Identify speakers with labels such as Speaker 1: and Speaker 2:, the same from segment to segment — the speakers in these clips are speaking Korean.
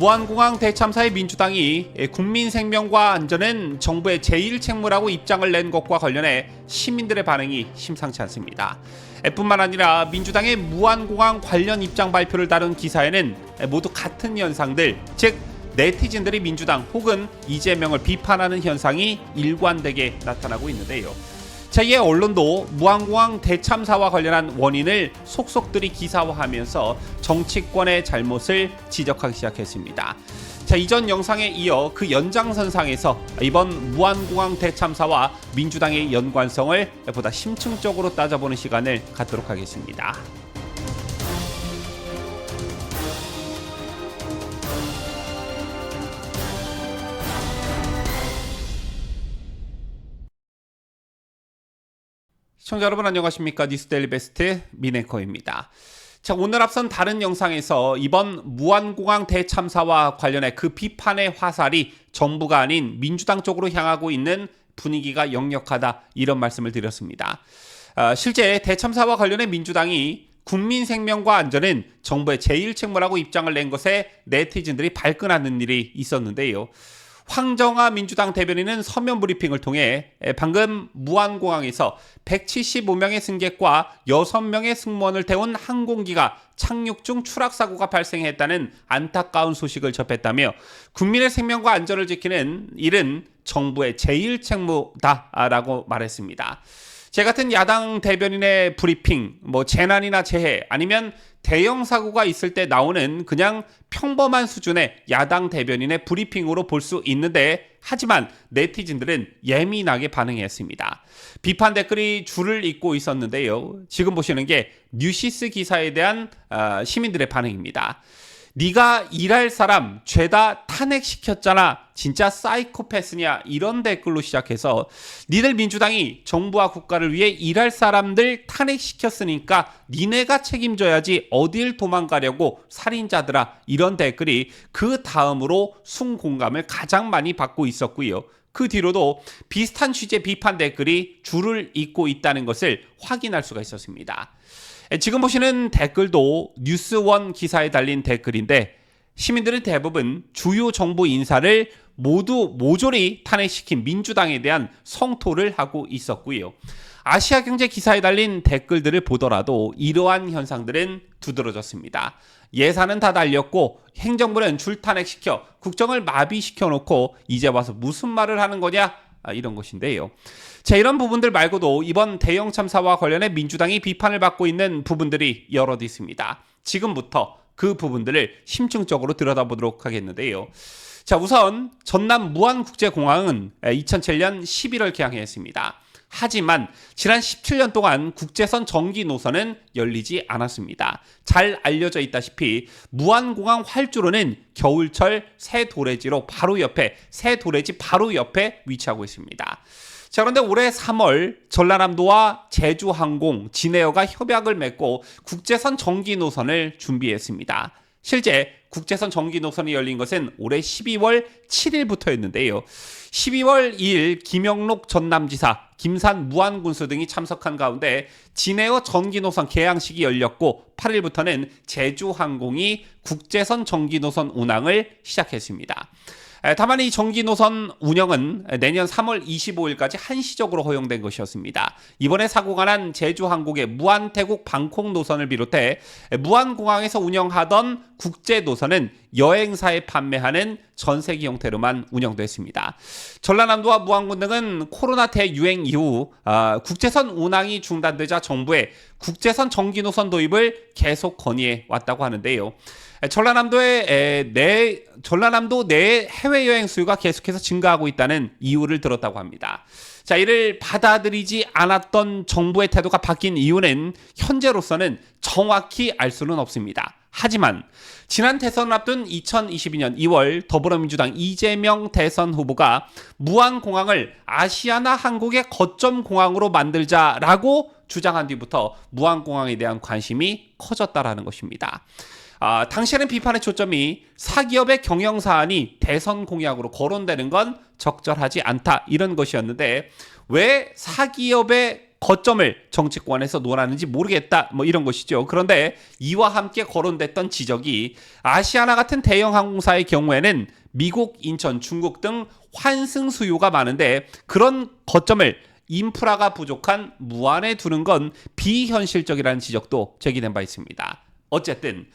Speaker 1: 무한공항 대참사의 민주당이 국민 생명과 안전은 정부의 제1 책무라고 입장을 낸 것과 관련해 시민들의 반응이 심상치 않습니다. 뿐만 아니라 민주당의 무한공항 관련 입장 발표를 다룬 기사에는 모두 같은 현상들, 즉 네티즌들이 민주당 혹은 이재명을 비판하는 현상이 일관되게 나타나고 있는데요. 자, 이에 언론도 무한공항 대참사와 관련한 원인을 속속들이 기사화하면서 정치권의 잘못을 지적하기 시작했습니다. 자, 이전 영상에 이어 그 연장선상에서 이번 무한공항 대참사와 민주당의 연관성을 보다 심층적으로 따져보는 시간을 갖도록 하겠습니다. 시청자 여러분 안녕하십니까 뉴스데일리 베스트 미네커입니다. 자 오늘 앞선 다른 영상에서 이번 무한공항 대참사와 관련해 그 비판의 화살이 정부가 아닌 민주당 쪽으로 향하고 있는 분위기가 역력하다 이런 말씀을 드렸습니다. 아, 실제 대참사와 관련해 민주당이 국민 생명과 안전은 정부의 제1 책무라고 입장을 낸 것에 네티즌들이 발끈하는 일이 있었는데요. 황정아 민주당 대변인은 서면 브리핑을 통해 방금 무안공항에서 175명의 승객과 6명의 승무원을 태운 항공기가 착륙 중 추락 사고가 발생했다는 안타까운 소식을 접했다며 국민의 생명과 안전을 지키는 일은 정부의 제1 책무다라고 말했습니다. 제 같은 야당 대변인의 브리핑, 뭐 재난이나 재해 아니면 대형 사고가 있을 때 나오는 그냥 평범한 수준의 야당 대변인의 브리핑으로 볼 수 있는데 하지만 네티즌들은 예민하게 반응했습니다. 비판 댓글이 줄을 잇고 있었는데요. 지금 보시는 게 뉴시스 기사에 대한 어, 시민들의 반응입니다. 네가 일할 사람 죄다 탄핵시켰잖아. 진짜 사이코패스냐 이런 댓글로 시작해서 니들 민주당이 정부와 국가를 위해 일할 사람들 탄핵시켰으니까 니네가 책임져야지 어딜 도망가려고 살인자들아 이런 댓글이 그 다음으로 순공감을 가장 많이 받고 있었고요. 그 뒤로도 비슷한 취재 비판 댓글이 줄을 잇고 있다는 것을 확인할 수가 있었습니다. 지금 보시는 댓글도 뉴스원 기사에 달린 댓글인데 시민들은 대부분 주요 정부 인사를 모두 모조리 탄핵시킨 민주당에 대한 성토를 하고 있었고요. 아시아 경제 기사에 달린 댓글들을 보더라도 이러한 현상들은 두드러졌습니다. 예산은 다 달렸고 행정부는 줄탄핵시켜 국정을 마비시켜 놓고 이제 와서 무슨 말을 하는 거냐 아, 이런 것인데요. 자, 이런 부분들 말고도 이번 대형 참사와 관련해 민주당이 비판을 받고 있는 부분들이 여럿 있습니다. 지금부터 그 부분들을 심층적으로 들여다보도록 하겠는데요. 자, 우선 전남 무안국제공항은 2007년 11월 개항했습니다. 하지만 지난 17년 동안 국제선 전기 노선은 열리지 않았습니다. 잘 알려져 있다시피 무안공항 활주로는 겨울철 새 도래지로 바로 옆에 새 도래지 바로 옆에 위치하고 있습니다. 자, 그런데 올해 3월 전라남도와 제주항공, 진에어가 협약을 맺고 국제선 전기 노선을 준비했습니다. 실제 국제선 전기 노선이 열린 것은 올해 12월 7일부터였는데요. 12월 2일 김영록 전남지사, 김산 무안군수 등이 참석한 가운데 진에어 전기 노선 개항식이 열렸고 8일부터는 제주항공이 국제선 전기 노선 운항을 시작했습니다. 다만 이 전기 노선 운영은 내년 3월 25일까지 한시적으로 허용된 것이었습니다. 이번에 사고가 난 제주항공의 무안태국 방콕 노선을 비롯해 무안공항에서 운영하던 국제 노선은 여행사에 판매하는 전세기 형태로만 운영됐습니다. 전라남도와 무안군 등은 코로나 대유행 이후 아, 국제선 운항이 중단되자 정부의 국제선 전기 노선 도입을 계속 건의해 왔다고 하는데요. 전라남도의 내 전라남도 내 해외 여행 수요가 계속해서 증가하고 있다는 이유를 들었다고 합니다. 자, 이를 받아들이지 않았던 정부의 태도가 바뀐 이유는 현재로서는 정확히 알 수는 없습니다. 하지만 지난 대선을 앞둔 2022년 2월 더불어민주당 이재명 대선 후보가 무안공항을 아시아나 한국의 거점 공항으로 만들자라고 주장한 뒤부터 무안공항에 대한 관심이 커졌다라는 것입니다. 아, 당시에는 비판의 초점이 사기업의 경영 사안이 대선 공약으로 거론되는 건 적절하지 않다 이런 것이었는데 왜 사기업의 거점을 정치권에서 논하는지 모르겠다. 뭐 이런 것이죠. 그런데 이와 함께 거론됐던 지적이 아시아나 같은 대형 항공사의 경우에는 미국, 인천, 중국 등 환승 수요가 많은데 그런 거점을 인프라가 부족한 무안에 두는 건 비현실적이라는 지적도 제기된 바 있습니다. 어쨌든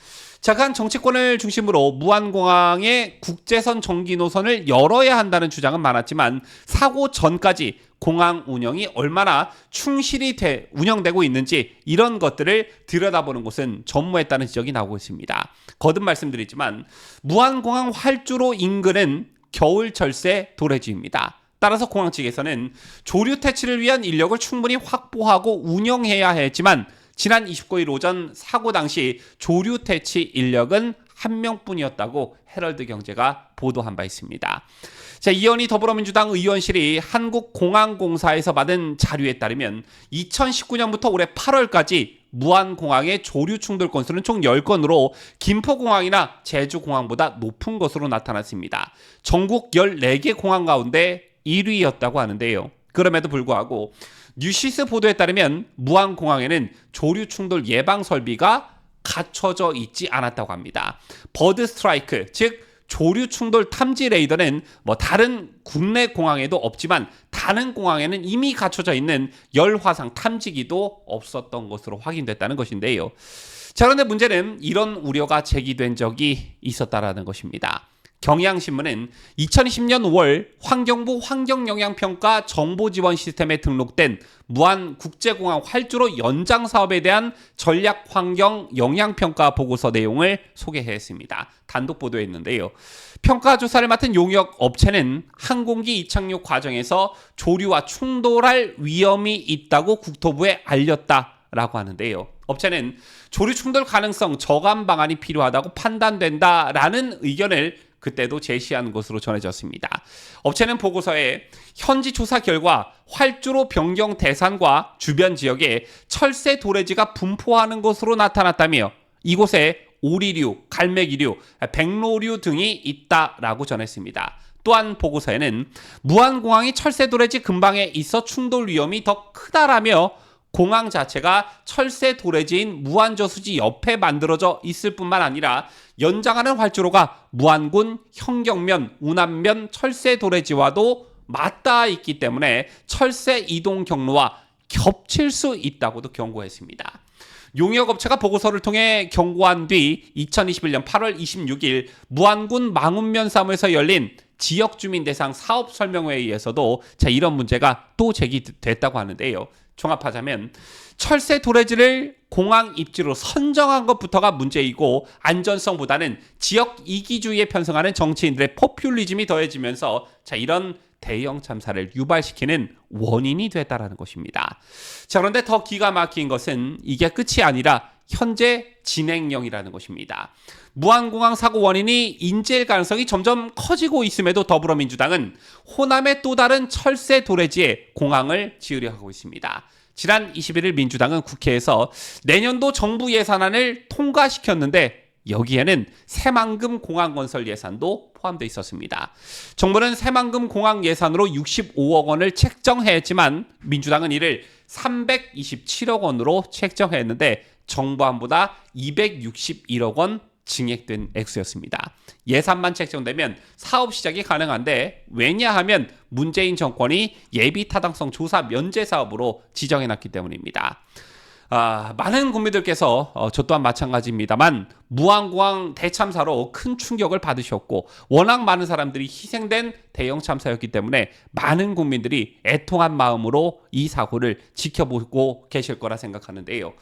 Speaker 1: 자간 정치권을 중심으로 무안공항의 국제선 정기 노선을 열어야 한다는 주장은 많았지만 사고 전까지 공항 운영이 얼마나 충실히 돼, 운영되고 있는지 이런 것들을 들여다보는 곳은 전무했다는 지적이 나오고 있습니다. 거듭 말씀드리지만 무안공항 활주로 인근은 겨울철새 도래지입니다. 따라서 공항 측에서는 조류 퇴치를 위한 인력을 충분히 확보하고 운영해야 했지만 지난 29일 오전 사고 당시 조류 퇴치 인력은 한 명뿐이었다고 헤럴드 경제가 보도한 바 있습니다. 자, 이현희 더불어민주당 의원실이 한국공항공사에서 받은 자료에 따르면 2019년부터 올해 8월까지 무안공항의 조류 충돌 건수는 총 10건으로 김포공항이나 제주공항보다 높은 것으로 나타났습니다. 전국 14개 공항 가운데 1위였다고 하는데요. 그럼에도 불구하고 뉴시스 보도에 따르면 무안 공항에는 조류 충돌 예방 설비가 갖춰져 있지 않았다고 합니다. 버드 스트라이크, 즉 조류 충돌 탐지 레이더는 뭐 다른 국내 공항에도 없지만 다른 공항에는 이미 갖춰져 있는 열 화상 탐지기도 없었던 것으로 확인됐다는 것인데요. 자, 그런데 문제는 이런 우려가 제기된 적이 있었다라는 것입니다. 경향신문은 2020년 5월 환경부 환경영향평가 정보지원 시스템에 등록된 무안 국제공항 활주로 연장 사업에 대한 전략 환경 영향평가 보고서 내용을 소개했습니다. 단독 보도했는데요. 평가 조사를 맡은 용역 업체는 항공기 이착륙 과정에서 조류와 충돌할 위험이 있다고 국토부에 알렸다라고 하는데요. 업체는 조류 충돌 가능성 저감 방안이 필요하다고 판단된다라는 의견을 그때도 제시한 것으로 전해졌습니다. 업체는 보고서에 현지 조사 결과 활주로 변경 대상과 주변 지역에 철새 도래지가 분포하는 것으로 나타났다며 이곳에 오리류, 갈매기류, 백로류 등이 있다라고 전했습니다. 또한 보고서에는 무안공항이 철새 도래지 근방에 있어 충돌 위험이 더 크다라며 공항 자체가 철새 도래지인 무안저 수지 옆에 만들어져 있을 뿐만 아니라 연장하는 활주로가 무안군 현경면, 운암면 철새 도래지와도 맞닿아 있기 때문에 철새 이동 경로와 겹칠 수 있다고도 경고했습니다. 용역업체가 보고서를 통해 경고한 뒤 2021년 8월 26일 무안군 망운면 사무에서 열린 지역 주민 대상 사업 설명회의에서도 자 이런 문제가 또 제기됐다고 하는데요. 종합하자면 철새 도래지를 공항 입지로 선정한 것부터가 문제이고 안전성보다는 지역 이기주의에 편성하는 정치인들의 포퓰리즘이 더해지면서 자 이런 대형 참사를 유발시키는 원인이 됐다라는 것입니다. 자 그런데 더 기가 막힌 것은 이게 끝이 아니라 현재 진행형이라는 것입니다. 무안공항 사고 원인이 인재일 가능성이 점점 커지고 있음에도 더불어민주당은 호남의 또 다른 철새 도래지에 공항을 지으려 하고 있습니다. 지난 21일 민주당은 국회에서 내년도 정부 예산안을 통과시켰는데 여기에는 새만금 공항 건설 예산도 포함되어 있었습니다. 정부는 새만금 공항 예산으로 65억 원을 책정했지만 민주당은 이를 327억 원으로 책정했는데 정부안보다 261억 원 증액된 액수였습니다. 예산만 책정되면 사업 시작이 가능한데 왜냐하면 문재인 정권이 예비 타당성 조사 면제 사업으로 지정해 놨기 때문입니다. 아, 많은 국민들께서 어, 저 또한 마찬가지입니다만 무안공항 대참사로 큰 충격을 받으셨고 워낙 많은 사람들이 희생된 대형 참사였기 때문에 많은 국민들이 애통한 마음으로 이 사고를 지켜보고 계실 거라 생각하는데요.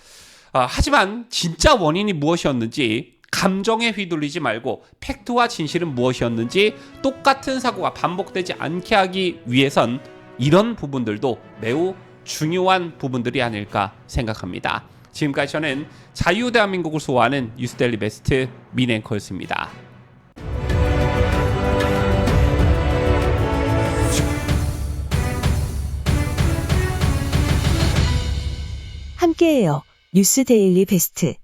Speaker 1: 아, 하지만 진짜 원인이 무엇이었는지 감정에 휘둘리지 말고 팩트와 진실은 무엇이었는지 똑같은 사고가 반복되지 않게 하기 위해선 이런 부분들도 매우 중요한 부분들이 아닐까 생각합니다. 지금까지 저는 자유 대한민국을 소화하는 뉴스데일리 베스트 민앵커였습니다.
Speaker 2: 함께해요. 뉴스 데일리 베스트.